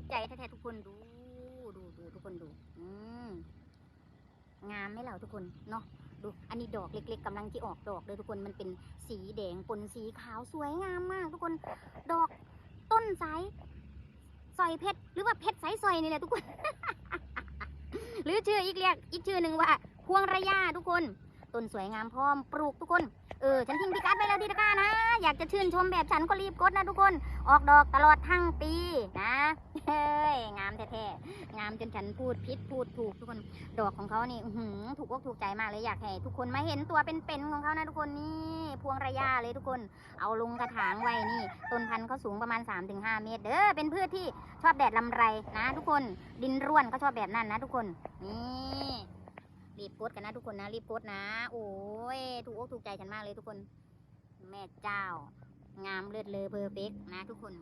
ูกใจแท้ๆทุกคนดูดูดูทุกคนดู อืมงามไหมเหล่าทุกคนเนาะดู อันนี้ดอกเล็ก ๆกำลังที่ออกดอกเลยทุกคนมันเป็นสีแดงปนสีขาวสวยงามมาก ทุกคน ดอกต้นสายสอยเพชรหรือว่าเพชรสายสอยนี่แหละทุกคน หรือชื่ออีกเรียกอีกชื่อหนึ่งว่าพวงระยาทุกคนต้นสวยงามพร้อมปลูกทุกคนากจะชื่นชมแบบฉันก็รีบกดนะทุกคน ออกดอกตลอดทั้งปีนะเฮ้ยงามแท้ๆงามจนฉันพูดพิษพูดถูกทุกคน ดอกของเขานี่หืถูกอกถูกใจมากเลยอยากให้ทุกคนมาเห็นตัวเป็นๆของเขานะทุกคนนี่พวงระยาเลยทุกคน เอาลงกระถางไว้นี่ต้นพันธุ์เขาสูงประมาณ 3-5 เมตรเด้อเป็นพืชที่ชอบแดดลำไรนะ ทุกคนดินร่วนก็ชอบแบบนั้นนะทุกคนนี่รีบกดกันนะทุกคนนะรีบกดนะ โอ้ยถูกอกถูกใจฉันมากเลยทุกคน แม่เจ้างามเลิศเลอเพอร์เฟกนะทุกคน